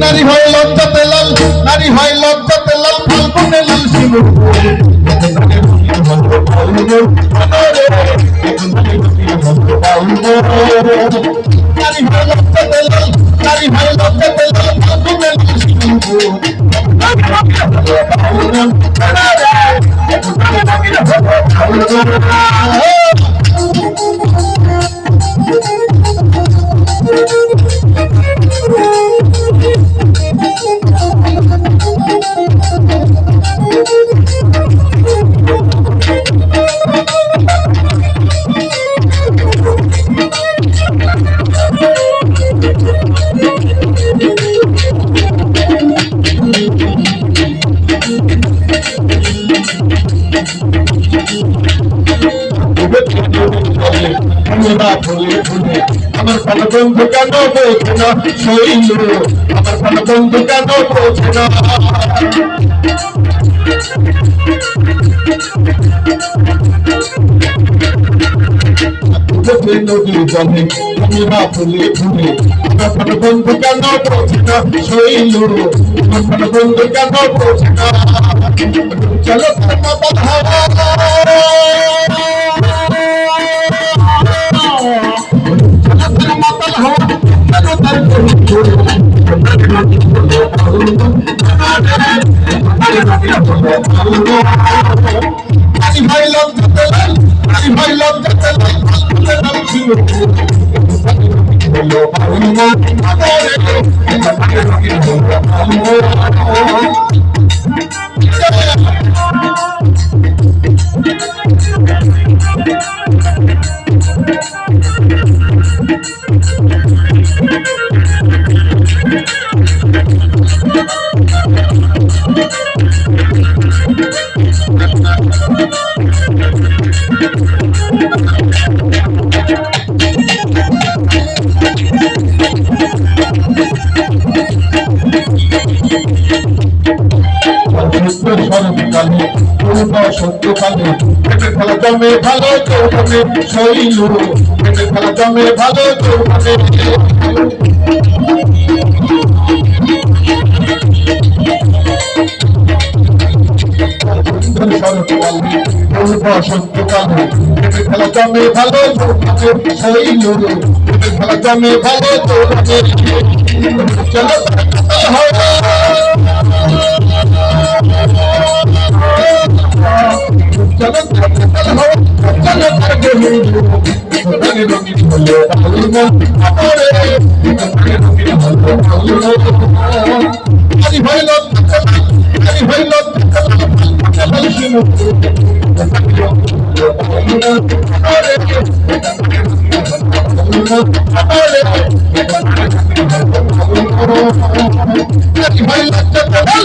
নারী হয় লজ্জাতে লাল নারী হয় লজ্জাতে লাল ফাল্গুনে লাল সিঁদুর নারী হয় লজ্জাতে লাল নারী হয় লজ্জাতে লাল Oh, আমার কোন বন্ধু কেন বোঝে না? শৈল আমার কোন বন্ধু কেন বোঝে না? নদীর জলে আমি না ফুলে ফুলে আমার কোন বন্ধু কেন বোঝে না? শৈল আমার কোন বন্ধু কেন বোঝে না? চলো ধর্ম মাতাল ভাই আরে ভাই লজ্জাতে লাল ফাল্গুনে পূর্ণ সত্যকালে পেটে ফেলা জমে ভালো, যৌবনে শৈল পেটে ফেলা জমে ভালো, যৌবনে শরৎকালে পূর্ণ সত্যকালে পেটে ফেলা জমে ভালো, যৌবনে শৈল ফেলা জমে ভালো, যৌবনে চলো। চলো চলো চলো চলো রঙিন হলো আলুনা আমরে আরে ভাই লোক আরে ভাই লোক ভাই লোক ভাই